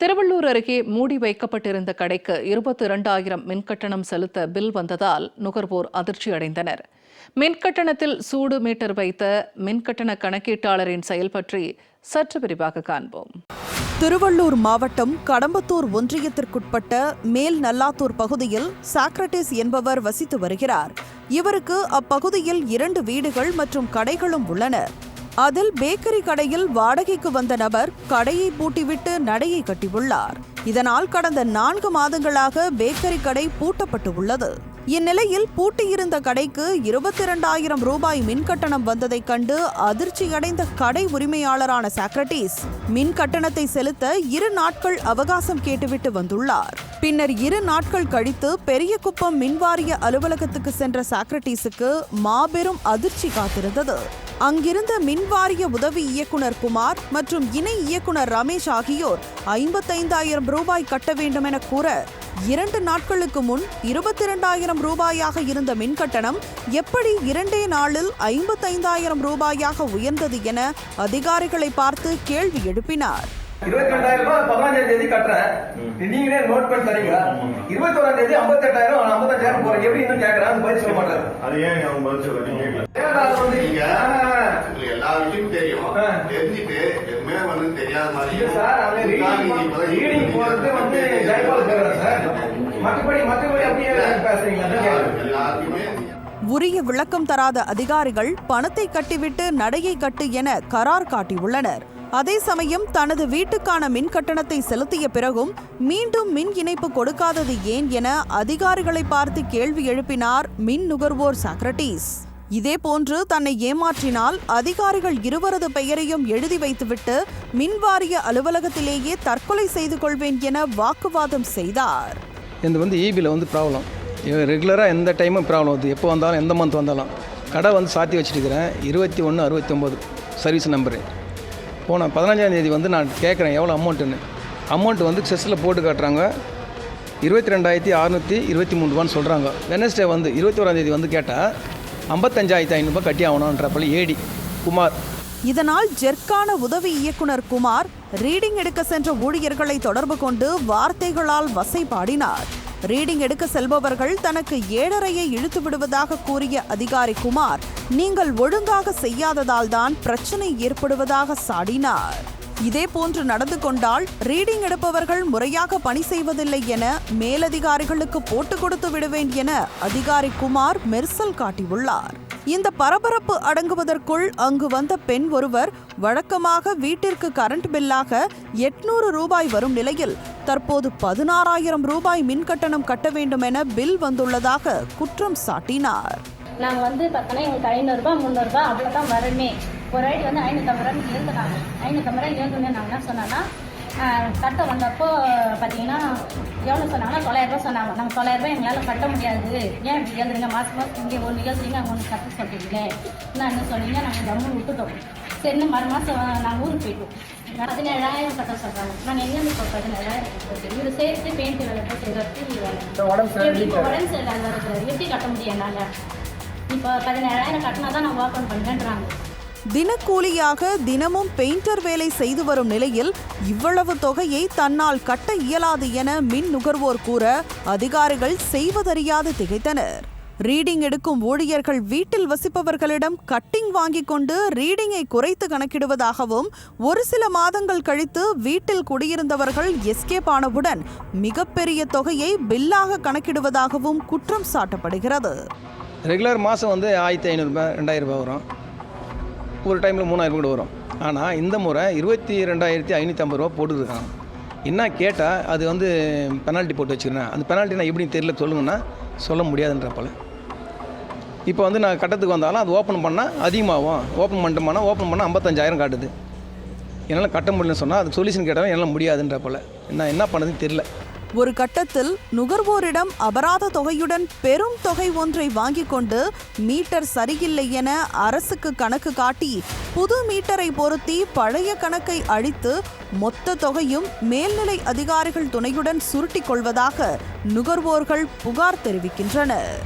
திருவள்ளூர் அருகே மூடி வைக்கப்பட்டிருந்த கடைக்கு இருபத்தி இரண்டாயிரம் மின்கட்டணம் செலுத்த பில் வந்ததால் நுகர்வோர் அதிர்ச்சி அடைந்தனர். மின்கட்டணத்தில் சூடு மீட்டர் வைத்த மின்கட்டண கணக்கீட்டாளரின் செயல் பற்றி சற்று விரிவாக காண்போம். திருவள்ளூர் மாவட்டம் கடம்பத்தூர் ஒன்றியத்திற்குட்பட்ட மேல் நல்லாத்தூர் பகுதியில் சாக்ரட்டிஸ் என்பவர் வசித்து வருகிறார். இவருக்கு அப்பகுதியில் இரண்டு வீடுகள் மற்றும் கடைகளும் உள்ளன. அதில் பேக்கரி கடையில் வாடகைக்கு வந்த நபர் கடையை பூட்டிவிட்டு நடையை கட்டியுள்ளார். இதனால் கடந்த நான்கு மாதங்களாக பேக்கரி கடை பூட்டப்பட்டு உள்ளது இந்நிலையில் பூட்டியிருந்த கடைக்கு இருபத்தி இரண்டாயிரம் ரூபாய் மின் கட்டணம் வந்ததைக் கண்டு அதிர்ச்சியடைந்த கடை உரிமையாளரான சாக்ரட்டிஸ் மின் கட்டணத்தை செலுத்த இரு நாட்கள் அவகாசம் கேட்டுவிட்டு வந்துள்ளார். பின்னர் இரு நாட்கள் கழித்து பெரியகுப்பம் மின்வாரிய அலுவலகத்துக்கு சென்ற சாக்ரட்டிஸுக்கு மாபெரும் அதிர்ச்சி காத்திருந்தது. அங்கிருந்த மின்வாரிய உதவி இயக்குனர் குமார் மற்றும் இணை இயக்குனர் ரமேஷ் ஆகியோர் ஐம்பத்தைந்தாயிரம் ரூபாய் கட்ட வேண்டும் என கூற இரண்டு நாட்களுக்கு முன் இருபத்தி இரண்டாயிரம் ரூபாயாக இருந்த மின்கட்டணம் எப்படி இரண்டே நாளில் ஐம்பத்தைந்தாயிரம் ரூபாயாக உயர்ந்தது என அதிகாரிகளை பார்த்து கேள்வி எழுப்பினார். இருபத்தி ரெண்டாயிரம் ரூபாய் பதினஞ்சாம் தேதி கட்டுறேன். நீங்களே நோட் பண்ணி தரீங்களா? இருபத்தி ஓராம் தேதி ஐம்பத்தெட்டாயிரம் ஐம்பத்தஞ்சாயிரம் போறேன். எப்படி இன்னும் கேட்கறேன் அது பதில் சொல்ல மாட்டாரு. அது ஏன் அவன் பதில் சொல்ல நீங்க எல்லா விஷயமும் தெரியும். தெரிஞ்சுட்டு எதுவுமே வந்து தெரியாத மாதிரி சார் அவன் ரீடிங் போறது வந்து ஜெயபால் சார். மற்றபடி மற்றபடி அப்படியே பேசுறீங்களா. எல்லாருக்குமே உரிய விளக்கம் தராத அதிகாரிகள் பணத்தை கட்டிவிட்டு நடையை கட்டு என கரார் காட்டியுள்ளனர். அதே சமயம் தனது வீட்டுக்கான மின் கட்டணத்தை செலுத்திய பிறகும் மீண்டும் மின் இணைப்பு கொடுக்காதது ஏன் என அதிகாரிகளை பார்த்து கேள்வி எழுப்பினார் மின் நுகர்வோர் சாக்ரட்டிஸ் இதேபோன்று தன்னை ஏமாற்றினால் அதிகாரிகள் இருவரது பெயரையும் எழுதி வைத்துவிட்டு மின்வாரிய அலுவலகத்திலேயே தற்கொலை செய்து கொள்வேன் என வாக்குவாதம் செய்தார். இது வந்து ஈபியில் வந்து ப்ராப்ளம் ரெகுலராக எந்த டைமும் ப்ராப்ளம் வருது எப்போ வந்தாலும் எந்த மந்த் வந்தாலும். கடை வந்து சாத்தி வச்சுருக்கிறேன். இருபத்தி ஒன்று அறுபத்தி ஒம்பது. சர்வீஸ் நம்பரு போன பதினஞ்சாம் தேதி வந்து நான் கேட்குறேன் எவ்வளோ அமௌண்ட்டுன்னு. அமௌண்ட் வந்து செஸ்ஸில் போட்டு காட்டுறாங்க. இருபத்தி ரெண்டாயிரத்தி அறநூற்றி இருபத்தி மூணு ரூபான்னு சொல்கிறாங்க வெனஸ்டே வந்து இருபத்தி ஓராந்தேதி வந்து கேட்டால் ஐம்பத்தஞ்சாயிரத்தி ஐநூறுபா கட்டி ஆகணுன்றப்பல ஏடி குமார். இதனால் ஜெர்க்கான உதவி இயக்குனர் குமார் ரீடிங் எடுக்க சென்ற ஊழியர்களை தொடர்பு கொண்டு வார்த்தைகளால் வசைபாடினார். ரீடிங் எடுக்க செல்பவர்கள் தனக்கு ஏழரையை இழுத்து விடுவதாக கூறிய அதிகாரி குமார் நீங்கள் ஒழுங்காக செய்யாததால் தான் பிரச்சனை ஏற்படுவதாக சாடினார். இதே போன்று நடந்து கொண்டால் ரீடிங் எடுப்பவர்கள் முறையாக பணி செய்வதில்லை என மேலதிகாரிகளுக்கு போட்டு கொடுத்து விடுவேன் என அதிகாரி குமார் மெர்சல் காட்டியுள்ளார். இந்த பரபரப்பு அடங்குவதற்குள் அங்கு வந்த பெண் ஒருவர் வழக்கமாக வீட்டிற்கு கரண்ட் பில்லாக எட்நூறு ரூபாய் வரும் நிலையில் தற்போது பதினாறாயிரம் ரூபாய் மின் கட்டணம் கட்ட வேண்டும் என பில் வந்துள்ளதாக குற்றம் சாட்டினார். நாங்கள் வந்து பார்த்தோன்னா எங்களுக்கு ஐநூறுரூபா முந்நூறுரூபா அவ்வளோதான் வருமே. ஒரு ஐடி வந்து ஐநூற்றம்பது ரூபான்னு எழுதுனாங்க. ஐநூற்றம்பது ரூபா எழுதுனே நாங்கள் என்ன சொன்னோன்னா கட்ட வந்தப்போ பார்த்தீங்கன்னா எவ்வளோ சொன்னாங்கன்னா தொள்ளாயிரரூபா சொன்னாங்க. நாங்கள் தொள்ளாயிரரூபா எங்களால் கட்ட முடியாது. ஏன் இப்படி எழுதுறீங்க? மாதம் மாதம் இங்கே ஒன்று எழுதுறீங்க அங்கே ஒன்று கட்ட சொல்கிறீங்களே என்ன என்ன சொன்னீங்க? நாங்கள் கவர்மெண்ட் விட்டுட்டோம். சரின்னு மறு மாதம் நாங்கள் ஊருக்கு போயிட்டோம். பதினேழாயிரம் கட்ட சொல்கிறாங்க நாங்கள் எங்கேருந்து இப்போ பதினேழாயிரம் கட்டுறது இவர் சேர்த்து பெயிண்ட் வேலை எப்படி இப்போ. உடம்பு சரியில்லாத இருக்கிறது எப்படி கட்ட முடியும் நாங்கள் இப்போ பதினேழாயிரம் கட்டினா தான் நான் ஓப்பன் பண்ணுறேன்றாங்க தினக்கூலியாக தினமும் பெயிண்டர் வேலை செய்து வரும் நிலையில் இவ்வளவு தொகையை தன்னால் கட்ட இயலாது என மின் நுகர்வோர் கூற அதிகாரிகள் செய்வதறியாது திகைத்தனர். ரீடிங் எடுக்கும் ஊழியர்கள் வீட்டில் வசிப்பவர்களிடம் கட்டிங் வாங்கிக் கொண்டு ரீடிங்கை குறைத்து கணக்கிடுவதாகவும் ஒரு சில மாதங்கள் கழித்து வீட்டில் குடியிருந்தவர்கள் எஸ்கேப் ஆனவுடன் மிகப்பெரிய தொகையை பில்லாக கணக்கிடுவதாகவும் குற்றம் சாட்டப்படுகிறது. ரெகுலர் மாதம் வந்து ஆயிரத்தி ஐநூறுரூபா ரெண்டாயிரரூபா வரும். ஒரு டைமில் மூணாயிரம் கூட வரும். ஆனால் இந்த முறை இருபத்தி ரெண்டாயிரத்தி ஐநூற்றம்பது ரூபா போட்டுருக்கான். என்ன கேட்டால் அது வந்து பெனால்ட்டி போட்டு வச்சுக்கிறேன். அந்த பெனால்ட்டி நான் எப்படின்னு தெரியல சொல்லுங்கன்னா சொல்ல முடியாதுன்றப்பல இப்போ வந்து நான் கட்டத்துக்கு வந்தாலும் அது ஓப்பன் பண்ணால் அதிகமாகும். ஓப்பன் பண்ணிட்டோம்னா ஓப்பன் பண்ணால் ஐம்பத்தஞ்சாயிரம் காட்டுது. என்னால் கட்ட முடியலன்னு சொன்னால் அது சொல்யூஷன் கேட்டாலும் என்னால் முடியாதுன்றப்பல நான் என்ன பண்ணதுன்னு தெரியல. ஒரு கட்டத்தில் நுகர்வோரிடம் அபராத தொகையுடன் பெரும் தொகை ஒன்றை வாங்கிக் கொண்டு மீட்டர் சரியில்லை என அரசுக்கு கணக்கு காட்டி புது மீட்டரை பொருத்தி பழைய கணக்கை அழித்து மொத்த தொகையும் மேல்நிலை அதிகாரிகள் துணையுடன் சுருட்டிக் கொள்வதாக நுகர்வோர்கள் புகார் தெரிவிக்கின்றனர்.